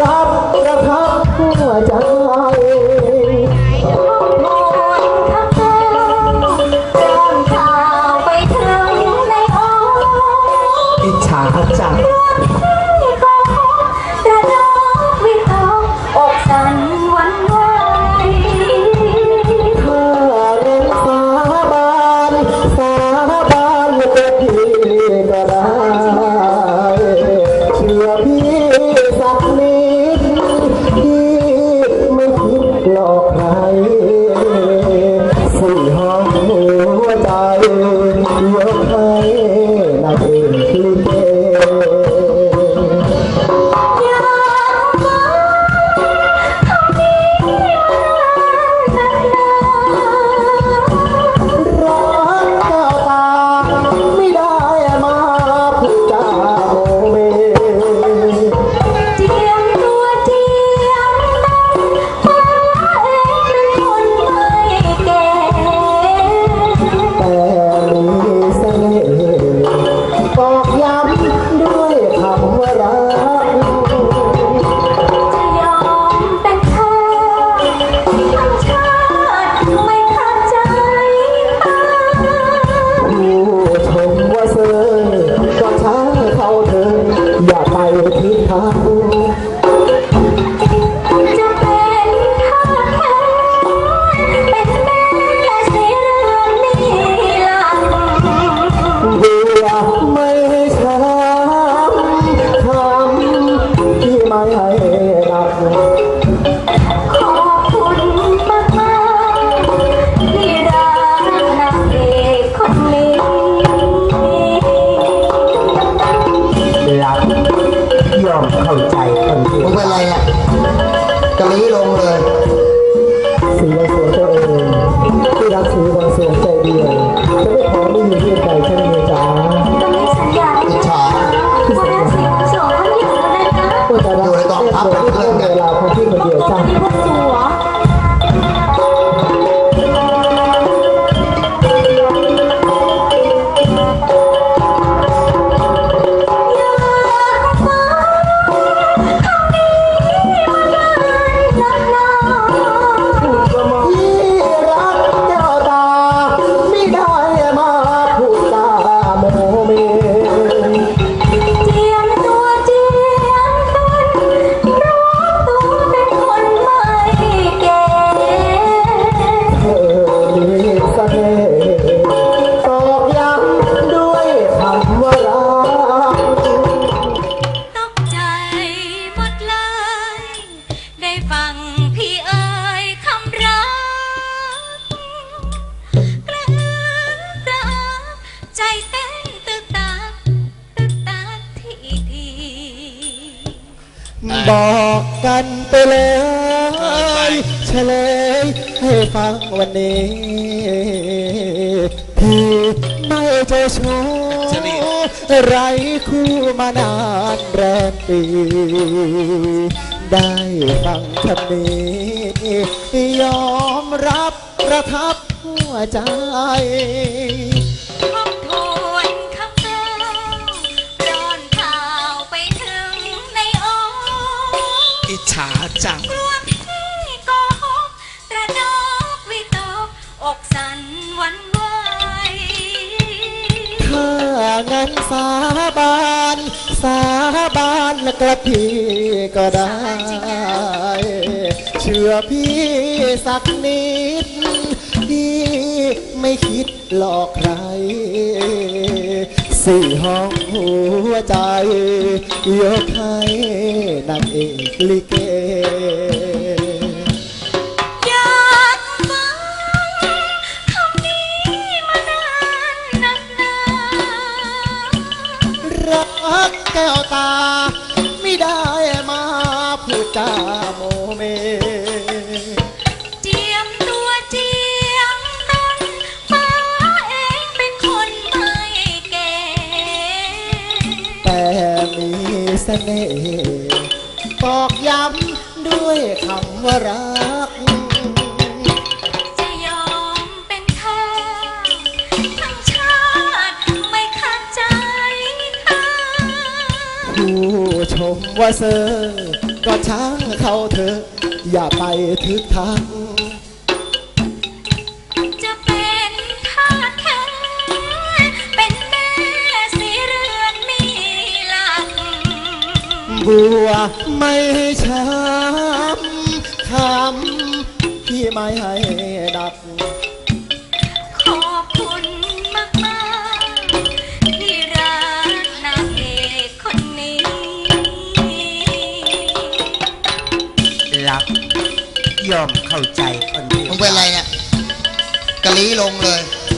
รับประทับหัวใจอิจฉาจัง ดับขอบคุณมากมากๆที่รักนางเอกคนนี้รักยอมเข้าใจคนที่มึงเป็นไรเนี่ยกะลีลงเลยสียเสียตัวเองที่รักถือบางส่วนใจเดียวจะไม่ขอไม่อยู่ที่ใจฉัน บอกกันไปเลยเฉลยให้ฟังวันนี้พี่ไม่เจะชู้ไรคู่มานานแรมปี ได้ฟังคำนี้ยอมรับประทับหัวใจ จฉาจังกลัวพี่โกหกตระดกวิตกอกสั่นหวันไหว ถ้างั้นสาบาน สาบานและกระพี่ก็ได้ เชื่อพี่สักนิด พี่ไม่คิดหลอกใคร สี่ห้องหัวใจยกให้นางเอกลิเกอยากฟังคำนี้มานานนักหนา รักแก้วตา ไม่ได้มาพูดจาโม น่ห์บอกย้ำด้วยคำว่ารัก จะยอมเป็นแค่ทั้งชาติไม่ขัดใจค่ะผู้ชมว่าเซอร์ก็ช้างเขาเถอะอย่าไปทึกทัก บัวไม่ช้ำคำที่ไม่ให้ดักขอบคุณมากมากๆที่รักนางเอกคนนี้ รับยอมเข้าใจคนเดียวมึงเป็นไรเนี่ยกะลีลงเลย